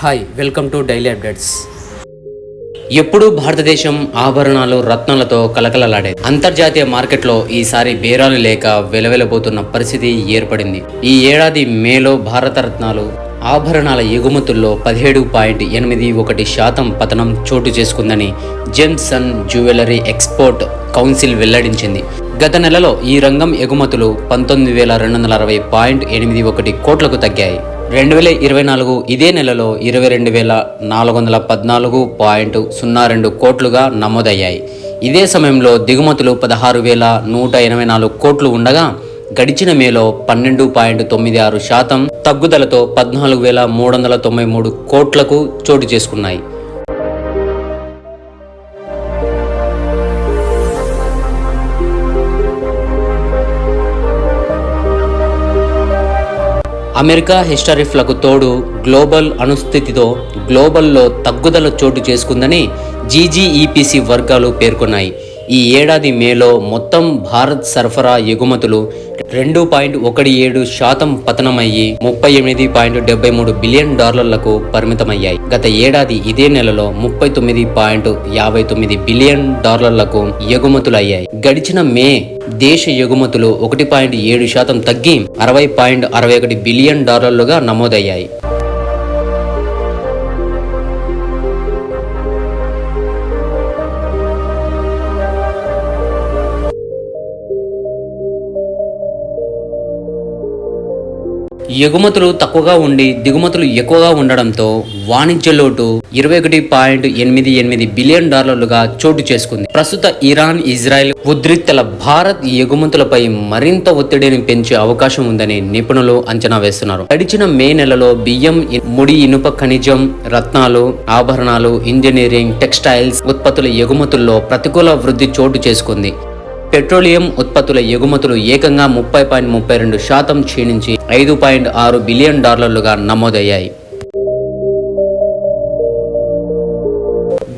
Hi welcome to daily updates. ఎప్పుడూ భారతదేశం ఆభరణాలు రత్నాలతో కలకలలాడేది. అంతర్జాతీయ మార్కెట్లో ఈసారి బేరాలు లేక వెలవెలబోతున్న పరిస్థితి ఏర్పడింది. ఈ ఏడాది మేలో భారత రత్నాలు ఆభరణాల ఎగుమతుల్లో పదిహేడు పాయింట్ ఎనిమిది ఒకటి శాతం పతనం చోటు చేసుకుందని జెమ్సన్ జ్యువెలరీ ఎక్స్పోర్ట్ కౌన్సిల్ వెల్లడించింది. గత నెలలో ఈ రంగం ఎగుమతులు పంతొమ్మిది వేల రెండు వందల అరవై పాయింట్ ఎనిమిది ఒకటి కోట్లకు తగ్గాయి. రెండు వేల ఇరవై నాలుగు ఇదే నెలలో ఇరవై రెండు వేల నాలుగు వందల పద్నాలుగు పాయింట్ సున్నా రెండు కోట్లుగా నమోదయ్యాయి. ఇదే సమయంలో దిగుమతులు పదహారు వేల నూట ఎనభై నాలుగు కోట్లు ఉండగా గడిచిన మేలో పన్నెండు పాయింట్ తొమ్మిది ఆరు శాతం తగ్గుదలతో పద్నాలుగు వేల మూడు వందల తొంభై మూడు కోట్లకు చోటు చేసుకున్నాయి. అమెరికా హిస్టరిఫ్లకు తోడు గ్లోబల్ అనుస్థితితో గ్లోబల్లో తగ్గుదల చోటు చేసుకుందని జీజీఈపీసీ వర్గాలు పేర్కొన్నాయి. ఈ ఏడాది మేలో మొత్తం భారత్ సరఫరా ఎగుమతులు రెండు పాయింట్ ఒకటి ఏడు శాతం పతనమయ్యి ముప్పై ఎనిమిది పాయింట్ డెబ్బై మూడు బిలియన్ డాలర్లకు పరిమితమయ్యాయి. గత ఏడాది ఇదే నెలలో ముప్పై తొమ్మిది పాయింట్ యాభై తొమ్మిది బిలియన్ డాలర్లకు ఎగుమతులయ్యాయి. గడిచిన మే దేశ ఎగుమతులు ఒకటి పాయింట్ ఏడు శాతం తగ్గి అరవై పాయింట్ అరవై ఒకటి బిలియన్ డాలర్లుగా నమోదయ్యాయి. ఎగుమతులు తక్కువగా ఉండి దిగుమతులు ఎక్కువగా ఉండడంతో వాణిజ్య లోటు ఇరవై ఒకటి పాయింట్ ఎనిమిది ఎనిమిది బిలియన్ డాలర్లుగా చోటు చేసుకుంది. ప్రస్తుత ఇరాన్ ఇజ్రాయెల్ ఉద్రిక్తల భారత్ ఎగుమతులపై మరింత ఒత్తిడిని పెంచే అవకాశం ఉందని నిపుణులు అంచనా వేస్తున్నారు. గడిచిన మే నెలలో బియ్యం ముడి ఇనుప ఖనిజం రత్నాలు ఆభరణాలు ఇంజనీరింగ్ టెక్స్టైల్స్ ఉత్పత్తుల ఎగుమతుల్లో ప్రతికూల వృద్ధి చోటు చేసుకుంది. పెట్రోలియం ఉత్పత్తుల ఎగుమతులు ఏకంగా ముప్పై పాయింట్ ముప్పై రెండు శాతం క్షీణించి ఐదు పాయింట్ ఆరు బిలియన్ డాలర్లుగా నమోదయ్యాయి.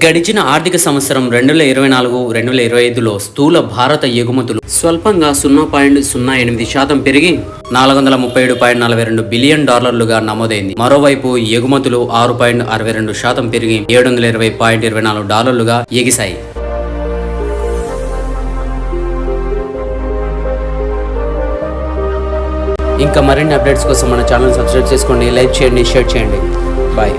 గడిచిన ఆర్థిక సంవత్సరం రెండు వేల ఇరవై నాలుగు రెండు వేల ఇరవై ఐదులో స్థూల భారత ఎగుమతులు స్వల్పంగా సున్నా పాయింట్ సున్నా ఎనిమిది శాతం పెరిగి నాలుగు వందల ముప్పై ఏడు పాయింట్ నలభై రెండు బిలియన్ డాలర్లుగా నమోదైంది. మరోవైపు ఎగుమతులు ఆరు పాయింట్ అరవై రెండు శాతం పెరిగి ఏడు వందల ఇరవై పాయింట్ ఇరవై నాలుగు డాలర్లుగా ఎగిశాయి. ఇంకా మరిన్ని అప్డేట్స్ కోసం మన ఛానల్ సబ్స్క్రైబ్ చేసుకోండి లైక్ చేయండి షేర్ చేయండి. బాయ్.